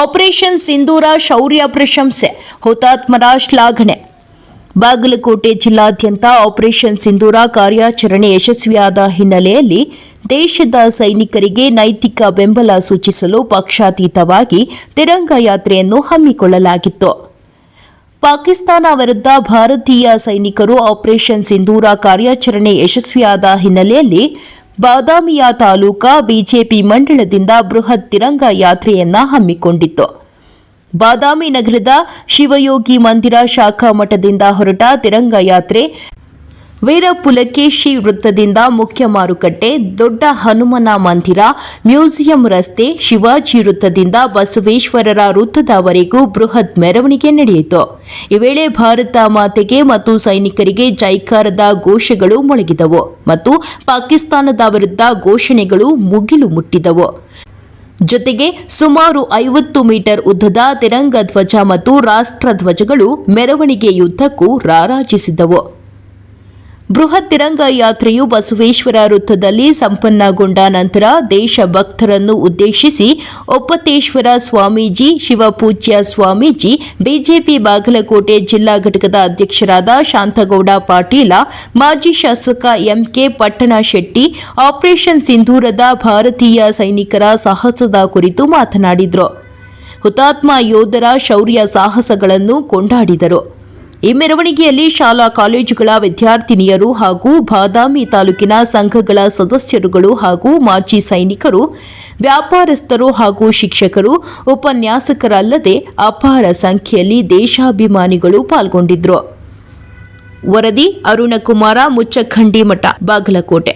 Operation ಸಿಂಧೂರ ಶೌರ್ಯ ಪ್ರಶಂಸೆ, ಹುತಾತ್ಮರ ಶ್ಲಾಘನೆ. ಬಾಗಲಕೋಟೆ ಜಿಲ್ಲಾದ್ಯಂತ ಆಪರೇಷನ್ ಸಿಂಧೂರ ಕಾರ್ಯಾಚರಣೆ ಯಶಸ್ವಿಯಾದ ಹಿನ್ನೆಲೆಯಲ್ಲಿ ದೇಶದ ಸೈನಿಕರಿಗೆ ನೈತಿಕ ಬೆಂಬಲ ಸೂಚಿಸಲು ಪಕ್ಷಾತೀತವಾಗಿ ತಿರಂಗ ಯಾತ್ರೆಯನ್ನು ಹಮ್ಮಿಕೊಳ್ಳಲಾಗಿತ್ತು. ಪಾಕಿಸ್ತಾನ ವಿರುದ್ಧ ಭಾರತೀಯ ಸೈನಿಕರು ಆಪರೇಷನ್ ಸಿಂಧೂರ ಕಾರ್ಯಾಚರಣೆ ಯಶಸ್ವಿಯಾದ ಹಿನ್ನೆಲೆಯಲ್ಲಿ ಬಾದಾಮಿಯ ತಾಲೂಕಾ ಬಿಜೆಪಿ ಮಂಡಳದಿಂದ ಬೃಹತ್ ತಿರಂಗ ಯಾತ್ರೆಯನ್ನ ಹಮ್ಮಿಕೊಂಡಿತ್ತು. ಬಾದಾಮಿ ನಗರದ ಶಿವಯೋಗಿ ಮಂದಿರ ಶಾಖಾ ಮಠದಿಂದ ಹೊರಟ ತಿರಂಗ ಯಾತ್ರೆ ವೀರಪುಲಕೇಶಿ ವೃತ್ತದಿಂದ ಮುಖ್ಯ ಮಾರುಕಟ್ಟೆ, ದೊಡ್ಡ ಹನುಮನ ಮಂದಿರ, ಮ್ಯೂಸಿಯಂ ರಸ್ತೆ, ಶಿವಾಜಿ ವೃತ್ತದಿಂದ ಬಸವೇಶ್ವರರ ವೃತ್ತದವರೆಗೂ ಬೃಹತ್ ಮೆರವಣಿಗೆ ನಡೆಯಿತು. ಈ ವೇಳೆ ಭಾರತ ಮಾತೆಗೆ ಮತ್ತು ಸೈನಿಕರಿಗೆ ಜೈಕಾರದ ಘೋಷಗಳು ಮೊಳಗಿದವು ಮತ್ತು ಪಾಕಿಸ್ತಾನದ ವಿರುದ್ಧ ಘೋಷಣೆಗಳು ಮುಗಿಲು ಮುಟ್ಟಿದವು. ಜೊತೆಗೆ ಸುಮಾರು ಐವತ್ತು ಮೀಟರ್ ಉದ್ದದ ತಿರಂಗ ಧ್ವಜ ಮತ್ತು ರಾಷ್ಟ್ರ ಧ್ವಜಗಳು ಮೆರವಣಿಗೆಯುದ್ದಕ್ಕೂ ರಾರಾಜಿಸಿದ್ದವು ಬೃಹತ್ ತಿರಂಗ ಯಾತ್ರೆಯು ಬಸವೇಶ್ವರ ವೃತ್ತದಲ್ಲಿ ಸಂಪನ್ನಗೊಂಡ ನಂತರ ದೇಶ ಭಕ್ತರನ್ನು ಉದ್ದೇಶಿಸಿ ಒಪ್ಪತ್ತೇಶ್ವರ ಸ್ವಾಮೀಜಿ, ಶಿವಪೂಜ್ಯ ಸ್ವಾಮೀಜಿ, ಬಿಜೆಪಿ ಬಾಗಲಕೋಟೆ ಜಿಲ್ಲಾ ಘಟಕದ ಅಧ್ಯಕ್ಷರಾದ ಶಾಂತಗೌಡ ಪಾಟೀಲ, ಮಾಜಿ ಶಾಸಕ ಎಂಕೆ ಪಟ್ಟಣ ಶೆಟ್ಟಿ, ಆಪರೇಷನ್ ಸಿಂಧೂರದ ಭಾರತೀಯ ಸೈನಿಕರ ಸಾಹಸದ ಕುರಿತು ಮಾತನಾಡಿದರು. ಹುತಾತ್ಮ ಯೋಧರ ಶೌರ್ಯ ಸಾಹಸಗಳನ್ನು ಕೊಂಡಾಡಿದರು. ಈ ಮೆರವಣಿಗೆಯಲ್ಲಿ ಶಾಲಾ ಕಾಲೇಜುಗಳ ವಿದ್ಯಾರ್ಥಿನಿಯರು ಹಾಗೂ ಬಾದಾಮಿ ತಾಲೂಕಿನ ಸಂಘಗಳ ಸದಸ್ಯರುಗಳು ಹಾಗೂ ಮಾಜಿ ಸೈನಿಕರು, ವ್ಯಾಪಾರಸ್ಥರು ಹಾಗೂ ಶಿಕ್ಷಕರು, ಉಪನ್ಯಾಸಕರಲ್ಲದೆ ಅಪಾರ ಸಂಖ್ಯೆಯಲ್ಲಿ ದೇಶಾಭಿಮಾನಿಗಳು ಪಾಲ್ಗೊಂಡಿದ್ರು. ವರದಿ, ಅರುಣಕುಮಾರ, ಮುಚ್ಚಖಂಡಿ ಮಠ, ಬಾಗಲಕೋಟೆ.